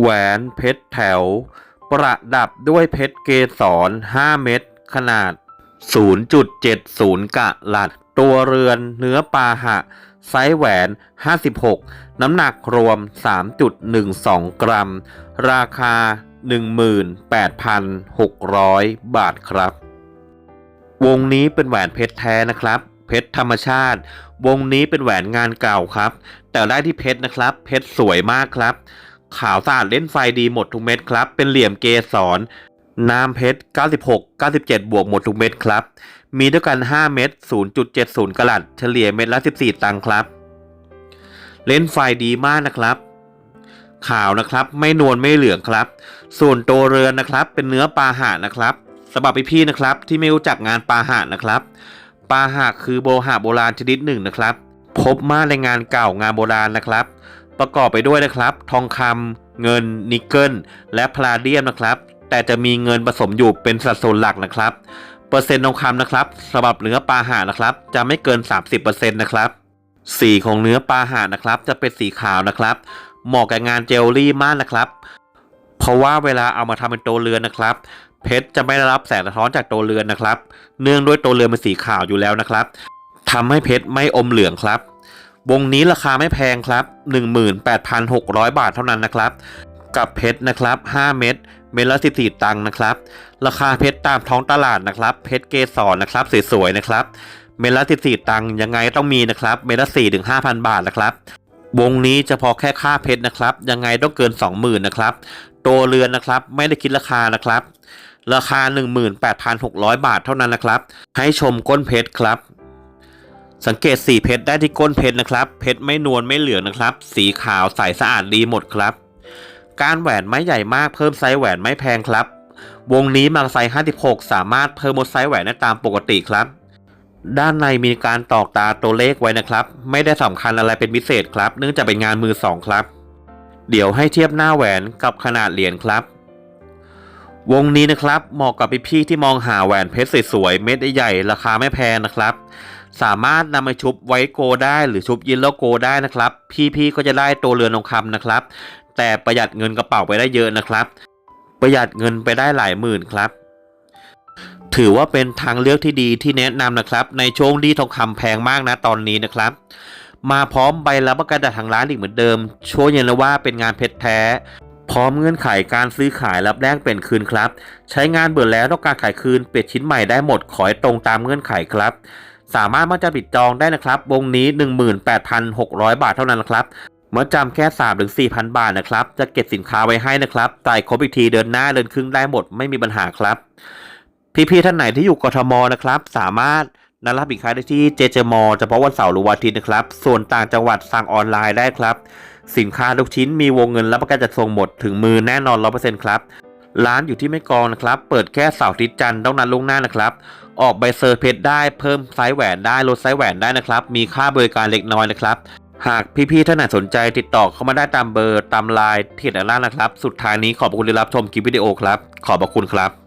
แหวนเพชรแถว ประดับด้วยเพชรเกสร 5 เม็ดขนาด 0.70 กะลัด ตัวเรือนเนื้อปาหะ ไซส์แหวน 56 น้ำหนักรวม 3.12 กรัม ราคา 18,600 บาทครับ วงนี้เป็นแหวนเพชรแท้นะครับเพชรธรรมชาติ วงนี้เป็นแหวนงานเก่าครับ แต่ได้ที่เพชรนะครับ เพชรสวยมากครับ ขาวสะอาดเล่นไฟดีหมดทุกเม็ดครับ เป็นเหลี่ยมเกสรน้ำเพชร 96 97 บวกหมดทุกเม็ดครับ มีด้วยกัน 5 เม็ด0.70 กลัด เฉลี่ยเม็ดละ 14 ตังค์ครับ เล่นไฟดีมากนะครับ ขาวนะครับ ไม่นวลไม่เหลืองครับ ส่วนตัวเรือนนะครับ เป็นเนื้อปลาหะนะครับสำหรับพี่ๆนะครับ ที่ไม่รู้จักงานปลาหะนะครับ ปลาหะคือโบหะโบราณชนิดหนึ่งนะครับ พบมากในงานเก่างานโบราณนะครับ ประกอบไปด้วยนะครับ ทองคำเงิน นิกเกิล และพลาเดียมนะครับ แต่จะมีเงินผสมอยู่เป็นสัดส่วนหลักนะครับ เปอร์เซ็นต์ทองคำนะครับสำหรับเนื้อปลาหานะครับ จะไม่เกิน 30%นะครับสีของเนื้อปลาหานะครับ จะเป็นสีขาวนะครับ เหมาะกับงานเจลลี่มากนะครับ เพราะว่าเวลาเอามาทำเป็นตัวเรือนนะครับ เพชรจะไม่ได้รับแสงสะท้อนจากตัวเรือนนะครับ เนื่องด้วยตัวเรือนเป็นสีขาวอยู่แล้วนะครับทำให้เพชรไม่อมเหลืองครับ วงนี้ราคาไม่แพงครับ 18,600 บาทเท่านั้นนะครับ กับเพชรนะครับ 5 เม็ด เม็ดละ 14 ตังค์นะครับ ราคาเพชรตามท้องตลาดนะครับ เพชรเกสรนะครับ สวยๆนะครับ เม็ดละ 14 ตังค์ยังไงต้องมีนะครับ เม็ดละ4ถึง5,000 บาทนะครับ วงนี้เฉพาะแค่ค่าเพชรนะครับ ยังไงต้องเกิน 20,000นะครับ ตัวเรือนนะครับ ไม่ได้คิดราคานะครับ ราคา 18,600 บาทเท่านั้นนะครับ ให้ชมก้นเพชรครับ สังเกตสีเพชรได้ที่ก้นเพชรนะครับ เพชรไม่นวลไม่เหลืองนะครับ สีขาวใสสะอาดดีหมดครับ การแหวนไม้ใหญ่มากเพิ่มไซส์แหวนไม่แพงครับ วงนี้มาไซส์56 สามารถเพิ่มมดไซส์แหวนได้ตามปกติครับ ด้านในมีการตอกตาตัวเลขไว้นะครับ ไม่ได้สำคัญอะไรเป็นพิเศษครับ เนื่องจากเป็นงานมือสองครับ เดี๋ยวให้เทียบหน้าแหวนกับขนาดเหรียญครับ วงนี้นะครับเหมาะกับพี่ๆที่มองหาแหวนเพชรสวยๆเม็ดใหญ่ราคาไม่แพงนะครับ สามารถนำไปชุบไวโกได้หรือชุบยินแล้วโกได้นะครับ พี่ๆก็จะได้ตัวเรือนทองคำนะครับ แต่ประหยัดเงินกระเป๋าไปได้เยอะนะครับ ประหยัดเงินไปได้หลายหมื่นครับ ถือว่าเป็นทางเลือกที่ดีที่แนะนำนะครับ ในช่วงที่ทองคำแพงมากนะตอนนี้นะครับ มาพร้อมใบรับประกันจากทางร้านอีกเหมือนเดิมช่วยยืนยันว่าเป็นงานเพชรแท้พร้อมเงื่อนไขการซื้อขายรับแลกเป็นคืนครับ ใช้งานเบื่อแล้วต้องการขายคืนเปลี่ยนชิ้นใหม่ได้หมดขอให้ตรงตามเงื่อนไขครับ สามารถมาจะปิดจองได้นะครับ วงนี้ 18,600 บาทเท่านั้นนะครับมาจำแค่ 3 ถึง 4,000 บาทนะครับ จะเก็บสินค้าไว้ให้นะครับจ่ายครบอีกทีเดินหน้าเดินครึ่งได้หมดไม่มีปัญหาครับ พี่ๆท่านไหนที่อยู่กทมนะครับ สามารถนัดรับสินค้าได้ที่เจเจมอเฉพาะวันเสาร์หรือวันอาทิตย์นะครับ ส่วนต่างจังหวัดสั่งออนไลน์ได้ครับ สินค้าทุกชิ้นมีวงเงินรับประกันจัดส่งหมดถึงมือแน่นอน 100%ครับ ร้านอยู่ที่แม่กองนะครับ เปิดแค่เสาร์อาทิตย์จันทร์ต้องนัดล่วงหน้านะครับ ออกใบเซอร์เพชรได้เพิ่มไซส์แหวนได้ลดไซส์แหวนได้นะครับ มีค่าบริการเล็กน้อยนะครับ หากพี่ๆท่านไหนสนใจติดต่อเข้ามาได้ตามเบอร์ตามไลน์ที่ด้านล่างนะครับ สุดท้ายนี้ขอบคุณที่รับชมคลิปวิดีโอครับ ขอบพระคุณครับ